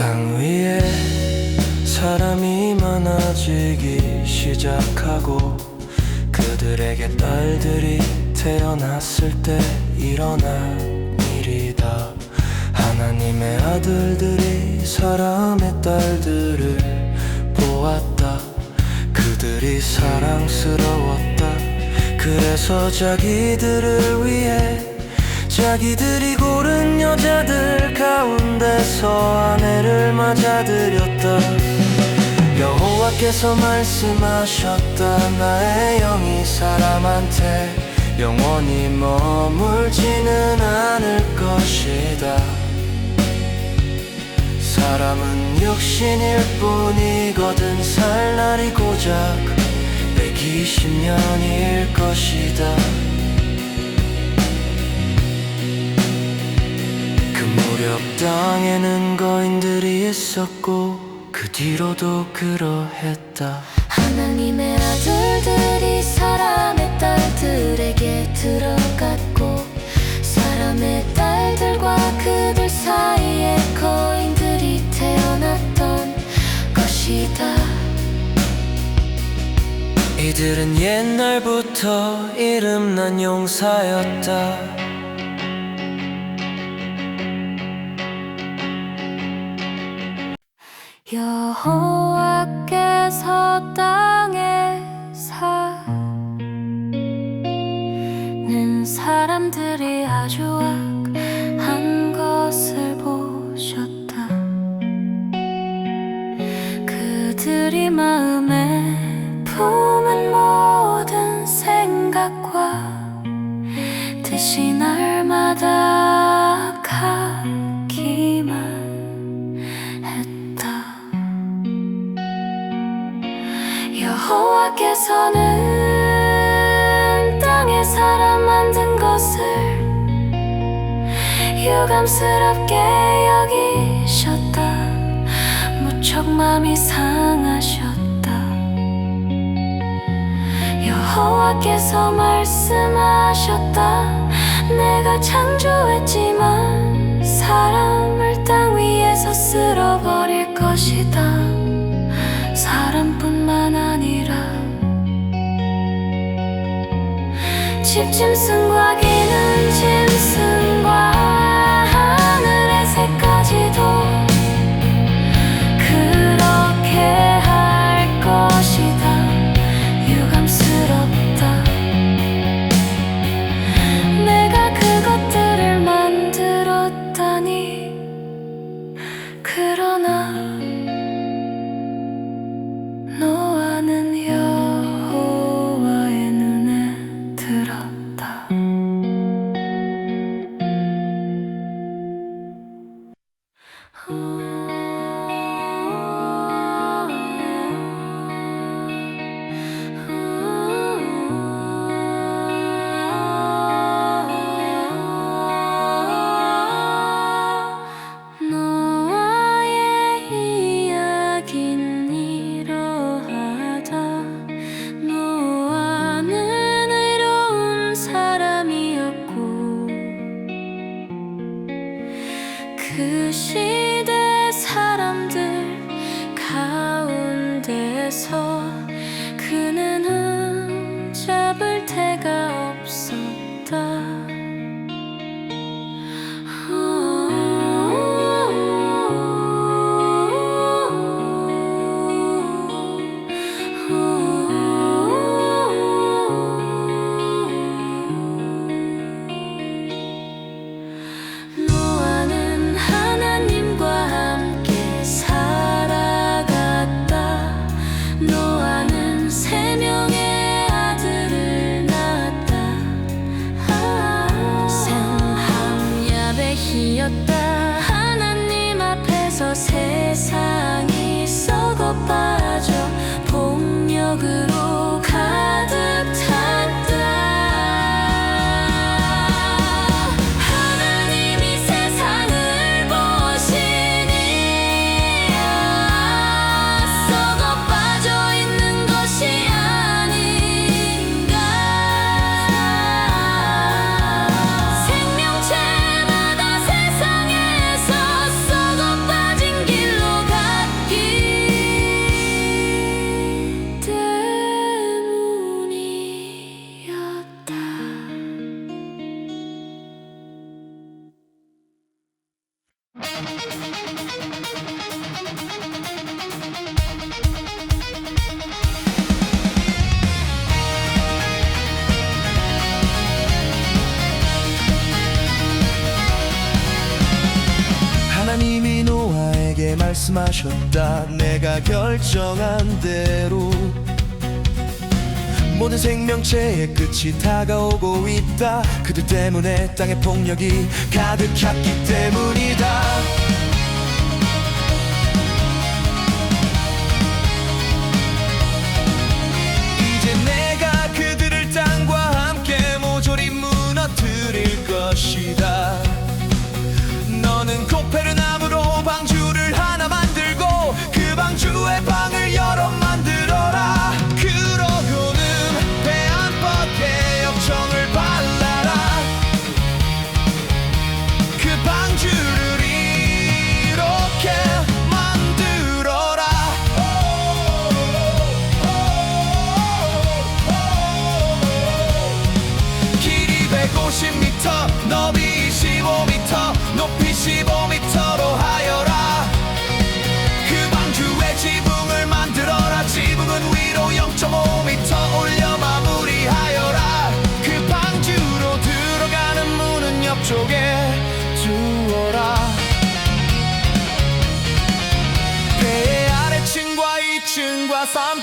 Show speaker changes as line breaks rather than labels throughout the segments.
땅 위에 사람이 많아지기 시작하고 그들에게 딸들이 태어났을 때 일어난 일이다. 하나님의 아들들이 사람의 딸들을 보았다. 그들이 사랑스러웠다. 그래서 자기들을 위해 자기들이 고른 여자들 가운데서 아내를 맞아들였다. 여호와께서 말씀하셨다. 나의 영이 사람한테 영원히 머물지는 않을 것이다. 사람은 육신일 뿐이거든 살 날이 고작 120년일 것이다 땅에는 거인들이 있었고 그 뒤로도 그러했다.
하나님의 아들들이 사람의 딸들에게 들어갔고 사람의 딸들과 그들 사이에 거인들이 태어났던 것이다.
이들은 옛날부터 이름난 용사였다
여호와께서 땅에 사는 사람들이 아주 악한 것을 보셨다. 그들이 마음에 품은 모든 생각과 뜻이 날마다 여호와께서는 땅에 사람 만든 것을 유감스럽게 여기셨다. 무척 마음이 상하셨다. 여호와께서 말씀하셨다. 내가 창조했지만 사람을 땅 위에서 쓸어버릴 것이다. 사람뿐만 아니라 집짐승과 기는 짐승 Oh. 서 빠져 폭력으로
말씀하셨다. 내가 결정한 대로 모든 생명체의 끝이 다가오고 있다. 그들 때문에 땅의 폭력이 가득 찼기 때문이다.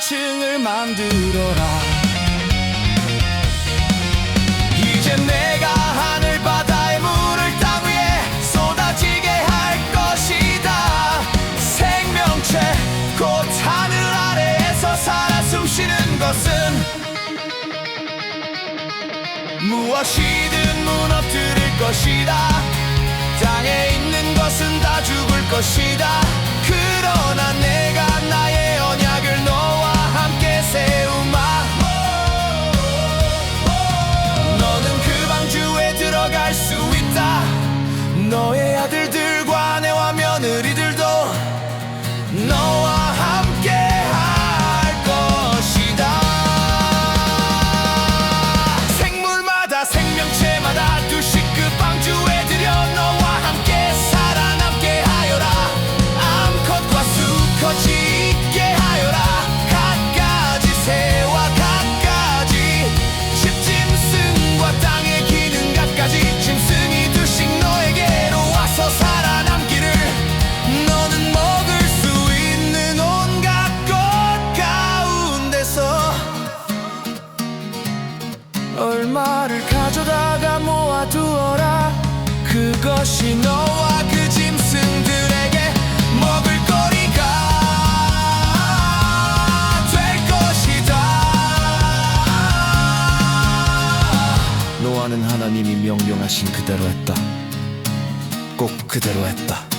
계층을 만들어라. 이제 내가 하늘 바다의 물을 땅 위에 쏟아지게 할 것이다. 생명체 곧 하늘 아래에서 살아 숨쉬는 것은 무엇이든 무너뜨릴 것이다. 땅에 있는 것은 다 죽을 것이다. 그러나 내가 나의 너의 아들들. 말씀하신 그대로 했다. 꼭 그대로 했다.